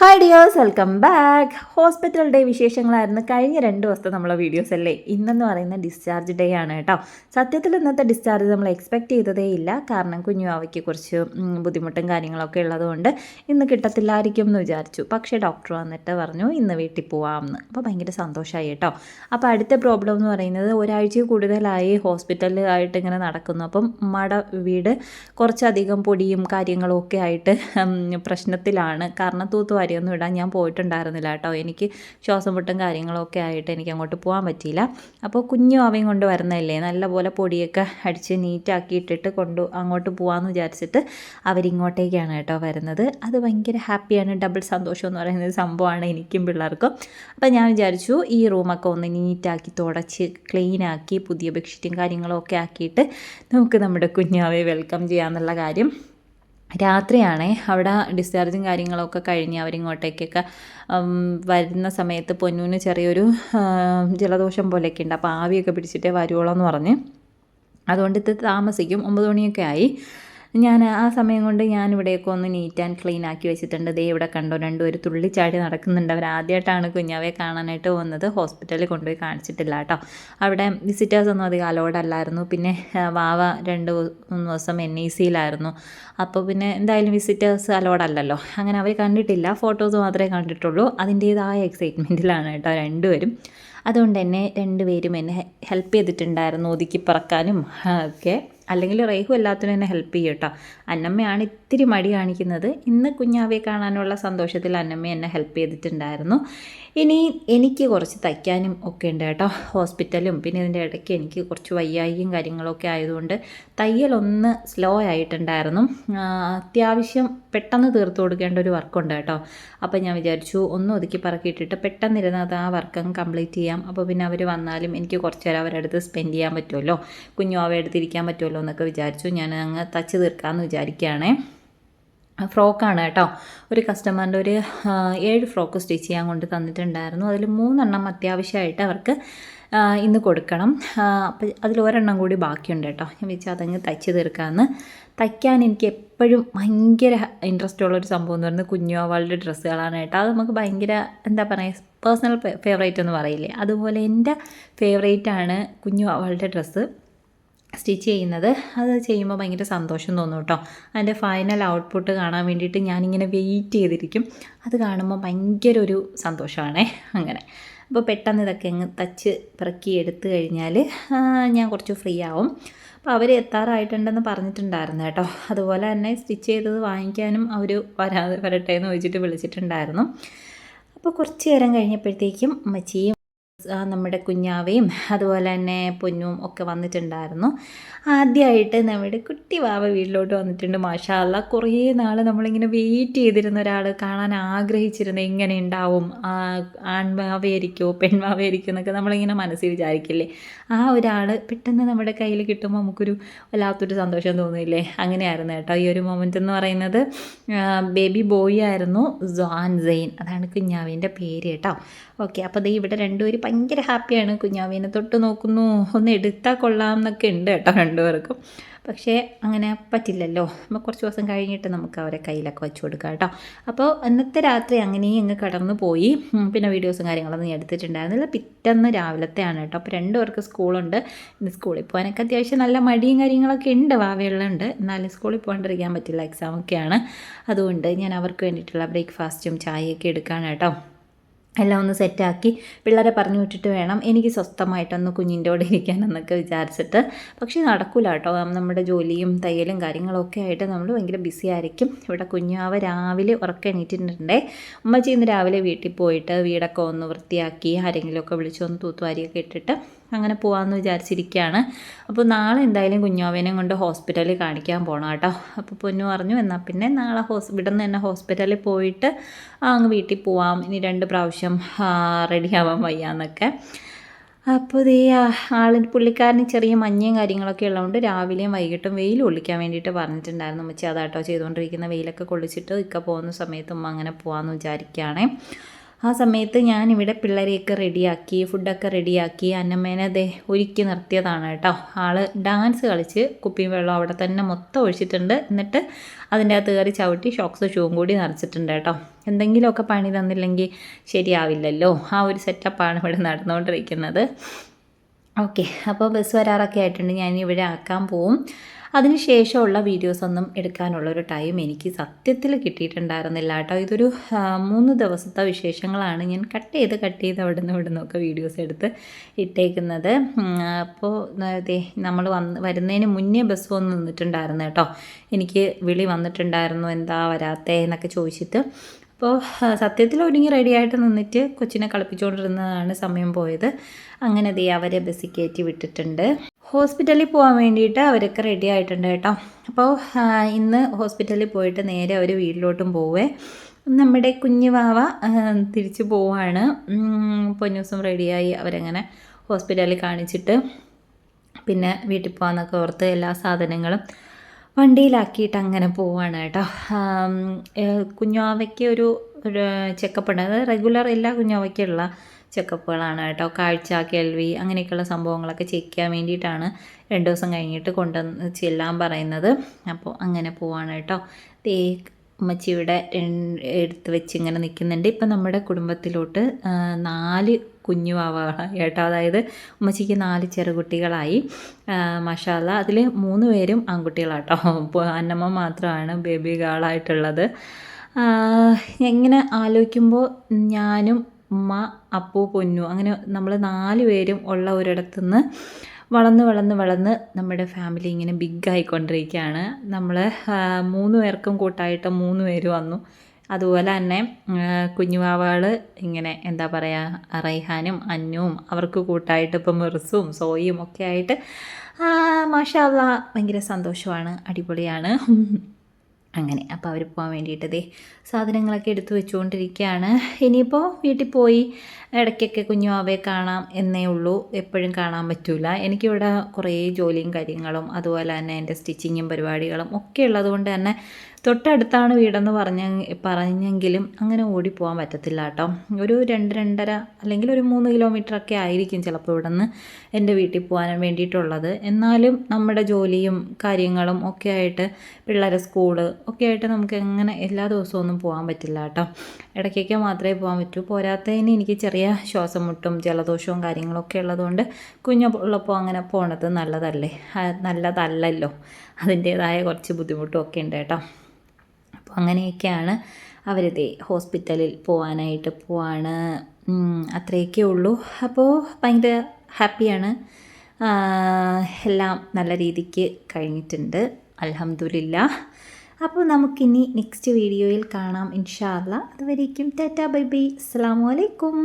Hi dears welcome back hospital day വിശേഷങ്ങളായിരുന്നു. കഴിഞ്ഞ രണ്ട് ദിവസത്തെ നമ്മളെ വീഡിയോസ് അല്ലേ? ഇന്നെന്ന് പറയുന്ന ഡിസ്ചാർജ് ഡേ ആണ് കേട്ടോ. സത്യത്തിൽ ഇന്നത്തെ ഡിസ്ചാർജ് നമ്മൾ എക്സ്പെക്റ്റ് ചെയ്തതേ ഇല്ല. കാരണം കുഞ്ഞു അവയ്ക്ക് കുറച്ച് ബുദ്ധിമുട്ടും കാര്യങ്ങളൊക്കെ ഉള്ളതുകൊണ്ട് ഇന്ന് കിട്ടത്തില്ലായിരിക്കും എന്ന് വിചാരിച്ചു. പക്ഷേ ഡോക്ടർ വന്നിട്ട് പറഞ്ഞു ഇന്ന് വീട്ടിൽ പോവാമെന്ന് അപ്പോൾ ഭയങ്കര സന്തോഷമായി കേട്ടോ. അപ്പോൾ അടുത്ത പ്രോബ്ലം എന്ന് പറയുന്നത് ഒരാഴ്ച കൂടുതലായി ഹോസ്പിറ്റലായിട്ട് ഇങ്ങനെ നടക്കുന്നു. അപ്പം മട വീട് കുറച്ചധികം പൊടിയും കാര്യങ്ങളും ഒക്കെ ആയിട്ട് പ്രശ്നത്തിലാണ്. കാരണം തൂത്തുവാരിയൊന്നും ഇടാൻ ഞാൻ പോയിട്ടുണ്ടായിരുന്നില്ല കേട്ടോ. എനിക്ക് ശ്വാസം മുട്ടും കാര്യങ്ങളൊക്കെ ആയിട്ട് എനിക്ക് അങ്ങോട്ട് പോകാൻ പറ്റിയില്ല. അപ്പോൾ കുഞ്ഞു അവയും കൊണ്ട് വരുന്നതല്ലേ? നല്ലപോലെ പൊടിയൊക്കെ അടിച്ച് നീറ്റാക്കി ഇട്ടിട്ട് കൊണ്ട് അങ്ങോട്ട് പോകാമെന്ന് വിചാരിച്ചിട്ട് അവരിങ്ങോട്ടേക്കാണ് കേട്ടോ വരുന്നത്. അത് ഭയങ്കര ഹാപ്പിയാണ്. ഡബിൾ സന്തോഷം എന്ന് പറയുന്ന സംഭവമാണ് എനിക്കും പിള്ളേർക്കും. അപ്പോൾ ഞാൻ വിചാരിച്ചു ഈ റൂമൊക്കെ ഒന്ന് നീറ്റാക്കി തുടച്ച് ക്ലീനാക്കി പുതിയ ബെഡ്ഷീറ്റും കാര്യങ്ങളൊക്കെ ആക്കിയിട്ട് നമുക്ക് നമ്മുടെ കുഞ്ഞാവെ വെൽക്കം ചെയ്യാമെന്നുള്ള കാര്യം രാത്രിയാണേ അവിടെ ഡിസ്ചാർജും കാര്യങ്ങളൊക്കെ കഴിഞ്ഞ് അവരിങ്ങോട്ടേക്കൊക്കെ വരുന്ന സമയത്ത് പൊന്നൂന് ചെറിയൊരു ജലദോഷം പോലെയൊക്കെ ഉണ്ട്. അപ്പോൾ ആവിയൊക്കെ പിടിച്ചിട്ടേ വരുവുള്ളൂ എന്ന് പറഞ്ഞ്. അതുകൊണ്ട് ഇത് താമസിക്കും. ഒമ്പത് മണിയൊക്കെ ആയി. ഞാൻ ആ സമയം കൊണ്ട് ഞാൻ ഇവിടെയൊക്കെ ഒന്ന് നീറ്റ് ആൻഡ് ക്ലീൻ ആക്കി വെച്ചിട്ടുണ്ട്. ദേ ഇവിടെ കണ്ടോ രണ്ടുപേര് തുള്ളിച്ചാടി നടക്കുന്നുണ്ട്. അവർ ആദ്യമായിട്ടാണ് കുഞ്ഞാവെ കാണാനായിട്ട് വന്നത്. ഹോസ്പിറ്റലിൽ കൊണ്ടുപോയി കാണിച്ചിട്ടില്ല കേട്ടോ. അവിടെ വിസിറ്റേഴ്സ് ഒന്നും അധികം അലോഡ് അല്ലായിരുന്നു. പിന്നെ വാവ രണ്ട് മൂന്ന് ദിവസം എൻ ഐ സിയിലായിരുന്നു അപ്പോൾ പിന്നെ എന്തായാലും വിസിറ്റേഴ്സ് അലോഡ് അല്ലല്ലോ. അങ്ങനെ അവർ കണ്ടിട്ടില്ല. ഫോട്ടോസ് മാത്രമേ കണ്ടിട്ടുള്ളൂ. അതിന്റേതായ എക്സൈറ്റ്മെന്റിലാണ് കേട്ടോ രണ്ടുപേരും. അതുകൊണ്ട് തന്നെ രണ്ടുപേരും എന്നെ ഹെൽപ്പ് ചെയ്തിട്ടുണ്ടായിരുന്നു. ഒതുക്കി പറക്കാനും ഒക്കെ. അല്ലെങ്കിൽ റേഹു എല്ലാത്തിനും എന്നെ ഹെൽപ്പ് ചെയ്യും കേട്ടോ അന്നമ്മയാണ് ഇത്തിരി മടി കാണിക്കുന്നത്. ഇന്ന് കുഞ്ഞാവയെ കാണാനുള്ള സന്തോഷത്തിൽ അന്നമ്മ എന്നെ ഹെൽപ്പ് ചെയ്തിട്ടുണ്ടായിരുന്നു. ഇനി എനിക്ക് കുറച്ച് തയ്ക്കാനും ഒക്കെ ഉണ്ട് കേട്ടോ. ഹോസ്പിറ്റലും പിന്നെ ഇതിന്റെ ഇടയ്ക്ക് എനിക്ക് കുറച്ച് വയ്യായികയും കാര്യങ്ങളൊക്കെ ആയതുകൊണ്ട് തയ്യലൊന്ന് സ്ലോ ആയിട്ടുണ്ടായിരുന്നു. അത്യാവശ്യം പെട്ടെന്ന് തീർത്തു കൊടുക്കേണ്ട ഒരു വർക്കുണ്ട് കേട്ടോ. അപ്പോൾ ഞാൻ വിചാരിച്ചു ഒന്ന് ഒതുക്കി പറക്കിയിട്ടിട്ട് പെട്ടെന്നിരുന്ന് അത് ആ വർക്ക് അങ്ങ് കംപ്ലീറ്റ് ചെയ്യാം. അപ്പോൾ പിന്നെ അവർ വന്നാലും എനിക്ക് കുറച്ച് നേരം അവരുടെ അടുത്ത് സ്പെൻഡ് ചെയ്യാൻ പറ്റുമല്ലോ. കുഞ്ഞു അവ എടുത്തിരിക്കാൻ പറ്റുമല്ലോ എന്നൊക്കെ വിചാരിച്ചു. ഞാൻ അങ്ങ് തച്ച് തീർക്കാമെന്ന് വിചാരിക്കുകയാണേ ഫ്രോക്കാണ് കേട്ടോ. ഒരു കസ്റ്റമറിന്റെ ഒരു ഏഴ് ഫ്രോക്ക് സ്റ്റിച്ച് ചെയ്യാൻ കൊണ്ട് തന്നിട്ടുണ്ടായിരുന്നു. അതിൽ മൂന്നെണ്ണം അത്യാവശ്യമായിട്ട് അവർക്ക് ഇന്ന് കൊടുക്കണം. അപ്പം അതിൽ ഒരെണ്ണം കൂടി ബാക്കിയുണ്ട് കേട്ടോ. ഞാൻ വെച്ചാൽ അതങ്ങ് തയ്ച്ച് തീർക്കാമെന്ന് തയ്ക്കാൻ എനിക്ക് എപ്പോഴും ഭയങ്കര ഇൻട്രസ്റ്റ് ഉള്ളൊരു സംഭവം എന്ന് പറയുന്നത് കുഞ്ഞു അവളുടെ ഡ്രസ്സുകളാണ് കേട്ടോ. അത് നമുക്ക് ഭയങ്കര എന്താ പറയുക പേഴ്സണൽ ഫേവറേറ്റ് എന്ന് പറയില്ലേ. അതുപോലെ എന്റെ ഫേവറേറ്റ് ആണ് കുഞ്ഞു അവളുടെ ഡ്രസ്സ്. സ്റ്റിച്ച് ചെയ്യുന്നത്. അത് ചെയ്യുമ്പോൾ ഭയങ്കര സന്തോഷം തോന്നും കേട്ടോ. അതിന്റെ ഫൈനൽ ഔട്ട്പുട്ട് കാണാൻ വേണ്ടിയിട്ട് ഞാനിങ്ങനെ വെയിറ്റ് ചെയ്തിരിക്കും. അത് കാണുമ്പോൾ ഭയങ്കര ഒരു സന്തോഷമാണേ അങ്ങനെ. അപ്പോൾ പെട്ടെന്ന് ഇതൊക്കെ അങ്ങ് തച്ച് പിറക്കി എടുത്തു കഴിഞ്ഞാൽ ഞാൻ കുറച്ച് ഫ്രീ ആവും. അപ്പോൾ അവർ എത്താറായിട്ടുണ്ടെന്ന് പറഞ്ഞിട്ടുണ്ടായിരുന്നു കേട്ടോ. അതുപോലെ തന്നെ സ്റ്റിച്ച് ചെയ്തത് വാങ്ങിക്കാനും അവർ വരാതെ വരട്ടെ എന്ന് ചോദിച്ചിട്ട് വിളിച്ചിട്ടുണ്ടായിരുന്നു. അപ്പോൾ കുറച്ച് നേരം കഴിഞ്ഞപ്പോഴത്തേക്കും അമ്മച്ചിയും നമ്മുടെ കുഞ്ഞാവയും അതുപോലെ തന്നെ പൊന്നും ഒക്കെ വന്നിട്ടുണ്ടായിരുന്നു. ആദ്യമായിട്ട് നമ്മുടെ കുട്ടി വാവ വീട്ടിലോട്ട് വന്നിട്ടുണ്ട് മാഷാല്ല കുറേ നാൾ നമ്മളിങ്ങനെ വെയിറ്റ് ചെയ്തിരുന്ന ഒരാൾ കാണാൻ ആഗ്രഹിച്ചിരുന്ന എങ്ങനെ ഉണ്ടാവും? ആൺവാവയായിരിക്കുമോ പെൺവാവയായിരിക്കുമോ എന്നൊക്കെ നമ്മളിങ്ങനെ മനസ്സിൽ വിചാരിക്കില്ലേ? ആ ഒരാൾ പെട്ടെന്ന് നമ്മുടെ കയ്യിൽ കിട്ടുമ്പോൾ നമുക്കൊരു വല്ലാത്തൊരു സന്തോഷം തോന്നില്ലേ? അങ്ങനെയായിരുന്നു കേട്ടോ. ഈ ഒരു മൊമെന്റ് എന്ന് പറയുന്നത് ബേബി ബോയ് ആയിരുന്നു ജോൻ സെയിൻ അതാണ് കുഞ്ഞാവിന്റെ പേര് കേട്ടോ. ഓക്കെ അപ്പോൾ ദേ ഇവിടെ രണ്ടുപേരും ഭയങ്കര ഹാപ്പിയാണ്. കുഞ്ഞാവിനെ തൊട്ട് നോക്കുന്നു. ഒന്ന് എടുത്താൽ കൊള്ളാം എന്നൊക്കെ ഉണ്ട് കേട്ടോ രണ്ടുപേർക്കും. പക്ഷേ അങ്ങനെ പറ്റില്ലല്ലോ. അപ്പോൾ കുറച്ച് ദിവസം കഴിഞ്ഞിട്ട് നമുക്ക് അവരെ കയ്യിലൊക്കെ വെച്ച് കൊടുക്കാം കേട്ടോ. അപ്പോൾ അന്നത്തെ രാത്രി അങ്ങനെയും അങ്ങ് കടന്നു പോയി. പിന്നെ വീഡിയോസും കാര്യങ്ങളൊന്നും ഞാൻ എടുത്തിട്ടുണ്ടായിരുന്നില്ല. പിറ്റന്ന് രാവിലത്തെയാണ് കേട്ടോ. അപ്പോൾ രണ്ടുപേർക്ക് സ്കൂളുണ്ട്. ഇന്ന് സ്കൂളിൽ പോകാനൊക്കെ അത്യാവശ്യം നല്ല മടിയും കാര്യങ്ങളൊക്കെ ഉണ്ട്. വാവയുള്ളുണ്ട് എന്നാലും സ്കൂളിൽ പോകാണ്ടിരിക്കാൻ പറ്റില്ല. എക്സാമൊക്കെയാണ്. അതുകൊണ്ട് ഞാൻ അവർക്ക് വേണ്ടിയിട്ടുള്ള ബ്രേക്ക്ഫാസ്റ്റും ചായയൊക്കെ എടുക്കാണ് കേട്ടോ. എല്ലാം ഒന്ന് സെറ്റാക്കി പിള്ളേരെ പറഞ്ഞു വിട്ടിട്ട് വേണം എനിക്ക് സ്വസ്ഥമായിട്ടൊന്ന് കുഞ്ഞിന്റെ കൂടെ ഇരിക്കാൻ എന്നൊക്കെ വിചാരിച്ചിട്ട്. പക്ഷേ നടക്കില്ല കേട്ടോ. നമ്മുടെ ജോലിയും തയ്യലും കാര്യങ്ങളൊക്കെ ആയിട്ട് നമ്മൾ ഭയങ്കര ബിസി ആയിരിക്കും. ഇവിടെ കുഞ്ഞാവ രാവിലെ ഉറക്കം എണീറ്റിട്ടുണ്ടേ. ഉമ്മച്ചി ഇന്ന് രാവിലെ വീട്ടിൽ പോയിട്ട് വീടൊക്കെ ഒന്ന് വൃത്തിയാക്കി ആരെങ്കിലുമൊക്കെ വിളിച്ച് ഒന്ന് തൂത്തുവാരിയൊക്കെ ഇട്ടിട്ട് അങ്ങനെ പോകാമെന്ന് വിചാരിച്ചിരിക്കുകയാണ് അപ്പോൾ നാളെ എന്തായാലും കുഞ്ഞോവേനെയും കൊണ്ട് ഹോസ്പിറ്റലിൽ കാണിക്കാൻ പോകണം കേട്ടോ. അപ്പോൾ പൊന്നു പറഞ്ഞു എന്നാൽ പിന്നെ നാളെ ഹോസ് ഇവിടെ നിന്ന് തന്നെ ഹോസ്പിറ്റലിൽ പോയിട്ട് അങ്ങ് വീട്ടിൽ പോവാം. ഇനി രണ്ട് പ്രാവശ്യം റെഡി ആവാൻ വയ്യാന്നൊക്കെ. അപ്പോൾ ഇതേ ആളിന് പുള്ളിക്കാരന് ചെറിയ മഞ്ഞയും കാര്യങ്ങളൊക്കെ ഉള്ളതുകൊണ്ട് രാവിലെയും വൈകിട്ടും വെയിൽ കൊള്ളിക്കാൻ വേണ്ടിയിട്ട് പറഞ്ഞിട്ടുണ്ടായിരുന്നു ഉമ്മച്ചി. അതാട്ടോ ചെയ്തുകൊണ്ടിരിക്കുന്ന വെയിലൊക്കെ കൊള്ളിച്ചിട്ട് ഇക്ക പോകുന്ന സമയത്തും അങ്ങനെ പോകാമെന്ന് വിചാരിക്കുകയാണേ ആ സമയത്ത് ഞാനിവിടെ പിള്ളേരെയൊക്കെ റെഡിയാക്കി ഫുഡൊക്കെ റെഡിയാക്കി അന്നമ്മേനെ ദേ ഒരുക്കി നിർത്തിയതാണ് കേട്ടോ. ആൾ ഡാൻസ് കളിച്ച് കുപ്പിയും വെള്ളം അവിടെ തന്നെ മൊത്തം ഒഴിച്ചിട്ടുണ്ട്. എന്നിട്ട് അതിന്റെ അകത്ത് കയറി ചവിട്ടി ഷോക്സ് ഷൂവും കൂടി നിറച്ചിട്ടുണ്ട് കേട്ടോ. എന്തെങ്കിലുമൊക്കെ പണി തന്നില്ലെങ്കിൽ ശരിയാവില്ലല്ലോ. ആ ഒരു സെറ്റപ്പാണ് ഇവിടെ നടന്നുകൊണ്ടിരിക്കുന്നത്. ഓക്കെ അപ്പോൾ ബസ് വരാറൊക്കെ ആയിട്ടുണ്ട്. ഞാൻ ഇവിടെ ആക്കാൻ പോവും. അതിന് ശേഷമുള്ള വീഡിയോസൊന്നും എടുക്കാനുള്ള ഒരു ടൈം എനിക്ക് സത്യത്തിൽ കിട്ടിയിട്ടുണ്ടായിരുന്നില്ല കേട്ടോ. ഇതൊരു മൂന്ന് ദിവസത്തെ വിശേഷങ്ങളാണ് ഞാൻ കട്ട് ചെയ്ത് കട്ട് ചെയ്ത് അവിടെ നിന്ന് ഇവിടെ നിന്നൊക്കെ വീഡിയോസ് എടുത്ത് ഇട്ടേക്കുന്നത്. അപ്പോൾ നമ്മൾ വന്ന് വരുന്നതിന് മുന്നേ ബസ് വന്ന് നിന്നിട്ടുണ്ടായിരുന്നു കേട്ടോ. എനിക്ക് വിളി വന്നിട്ടുണ്ടായിരുന്നു എന്താ വരാത്തേ എന്നൊക്കെ ചോദിച്ചിട്ട്. അപ്പോൾ സത്യത്തിൽ ഒരുങ്ങി റെഡിയായിട്ട് നിന്നിട്ട് കൊച്ചിനെ കളിപ്പിച്ചുകൊണ്ടിരുന്നതാണ് സമയം പോയത്. അങ്ങനെ ദേ അവരെ ബസ്സിൽ കയറ്റി വിട്ടിട്ടുണ്ട്. ഹോസ്പിറ്റലിൽ പോകാൻ വേണ്ടിയിട്ട് അവരൊക്കെ റെഡി ആയിട്ടുണ്ട് കേട്ടോ. അപ്പോൾ ഇന്ന് ഹോസ്പിറ്റലിൽ പോയിട്ട് നേരെ അവർ വീട്ടിലോട്ടും പോവേ. നമ്മുടെ കുഞ്ഞു വാവ തിരിച്ചു പോവാണ്. പൊന്നൂസും റെഡിയായി അവരങ്ങനെ ഹോസ്പിറ്റലിൽ കാണിച്ചിട്ട് പിന്നെ വീട്ടിൽ പോകാമെന്നൊക്കെ ഓർത്ത് എല്ലാ സാധനങ്ങളും വണ്ടിയിലാക്കിയിട്ട് അങ്ങനെ പോവാണ് കേട്ടോ. കുഞ്ഞാവയ്ക്ക് ഒരു ഒരു ചെക്കപ്പ് ഉണ്ട്. അത് റെഗുലർ എല്ലാ കുഞ്ഞാവയ്ക്കുള്ള ചെക്കപ്പുകളാണ് കേട്ടോ. കാഴ്ച കേൾവി അങ്ങനെയൊക്കെയുള്ള സംഭവങ്ങളൊക്കെ ചെക്ക് ചെയ്യാൻ വേണ്ടിയിട്ടാണ് രണ്ട് ദിവസം കഴിഞ്ഞിട്ട് കൊണ്ടുവന്ന് ചെല്ലാൻ പറയുന്നത്. അപ്പോൾ അങ്ങനെ പോവാണ് കേട്ടോ. തേ ഇവിടെ എടുത്ത് വെച്ച് ഇങ്ങനെ നിൽക്കുന്നുണ്ട്. ഇപ്പം നമ്മുടെ കുടുംബത്തിലോട്ട് നാല് കുഞ്ഞു കേട്ടോ. അതായത് ഉമ്മച്ചിക്ക് നാല് ചെറുകുട്ടികളായി. മഷാല അതിൽ മൂന്ന് പേരും ആൺകുട്ടികളാട്ടോ. അന്നമ്മ മാത്രമാണ് ബേബി ഗേളായിട്ടുള്ളത്. എങ്ങനെ ആലോചിക്കുമ്പോൾ ഞാനും ഉമ്മ അപ്പു പൊന്നു അങ്ങനെ നമ്മൾ നാല് പേരും ഉള്ള ഒരിടത്തുനിന്ന് വളർന്ന് വളർന്ന് വളർന്ന് നമ്മുടെ ഫാമിലി ഇങ്ങനെ ബിഗ് ആയിക്കൊണ്ടിരിക്കുകയാണ്. നമ്മൾ മൂന്ന് പേർക്കും കൂട്ടായിട്ട് മൂന്ന് പേര് വന്നു. അതുപോലെ തന്നെ കുഞ്ഞുവാവകൾ ഇങ്ങനെ എന്താ പറയുക റൈഹാനും അന്നുവും അവർക്ക് കൂട്ടായിട്ട് ഇപ്പം മിർസും സോയും ഒക്കെ ആയിട്ട് മാഷാ ഭയങ്കര സന്തോഷമാണ് അടിപൊളിയാണ്. അങ്ങനെ. അപ്പോൾ അവർ പോകാൻ വേണ്ടിയിട്ട് ദേ സാധനങ്ങളൊക്കെ എടുത്തു വെച്ചുകൊണ്ടിരിക്കുകയാണ് ഇനിയിപ്പോൾ വീട്ടിൽ പോയി ഇടയ്ക്കൊക്കെ കുഞ്ഞുവാവയെ കാണാം എന്നേ ഉള്ളൂ. എപ്പോഴും കാണാൻ പറ്റില്ല എനിക്കിവിടെ കുറേ ജോലിയും കാര്യങ്ങളും അതുപോലെ തന്നെ എന്റെ സ്റ്റിച്ചിങ്ങും പരിപാടികളും ഒക്കെ ഉള്ളതുകൊണ്ട് തന്നെ തൊട്ടടുത്താണ് വീടെന്ന് പറഞ്ഞ പറഞ്ഞെങ്കിലും അങ്ങനെ ഓടിപ്പോകാൻ പറ്റത്തില്ല കേട്ടോ. ഒരു രണ്ട് രണ്ടര അല്ലെങ്കിൽ ഒരു മൂന്ന് കിലോമീറ്റർ ഒക്കെ ആയിരിക്കും ചിലപ്പോൾ ഇവിടെ നിന്ന് എന്റെ വീട്ടിൽ പോകാൻ വേണ്ടിയിട്ടുള്ളത്. എന്നാലും നമ്മുടെ ജോലിയും കാര്യങ്ങളും ഒക്കെ ആയിട്ട് പിള്ളേരെ സ്കൂൾ ഒക്കെ ആയിട്ട് നമുക്ക് എങ്ങനെ എല്ലാ ദിവസവും ഒന്നും പോകാൻ പറ്റില്ല കേട്ടോ. ഇടയ്ക്കൊക്കെ മാത്രമേ പോകാൻ പറ്റൂ. പോരാത്തതിന് എനിക്ക് ചെറിയ ശ്വാസം മുട്ടും ജലദോഷവും കാര്യങ്ങളൊക്കെ ഉള്ളതുകൊണ്ട് കുഞ്ഞുള്ളപ്പോൾ അങ്ങനെ പോണത് നല്ലതല്ലേ? നല്ലതല്ലല്ലോ. അതിന്റേതായ കുറച്ച് ബുദ്ധിമുട്ടും ഒക്കെ ഉണ്ട് കേട്ടോ. അപ്പോൾ അങ്ങനെയൊക്കെയാണ് അവരിതെ ഹോസ്പിറ്റലിൽ പോകാനായിട്ട് പോവാണ്. അത്രയൊക്കെ ഉള്ളൂ. അപ്പോൾ ഭയങ്കര ഹാപ്പിയാണ്. എല്ലാം നല്ല രീതിക്ക് കഴിഞ്ഞിട്ടുണ്ട്. അലഹമില്ല അപ്പോൾ നമുക്കിനി നെക്സ്റ്റ് വീഡിയോയിൽ കാണാം ഇൻഷാല്ല അതുവരേക്കും ടാറ്റ ബൈ ബൈ. അസ്സാം വലൈക്കും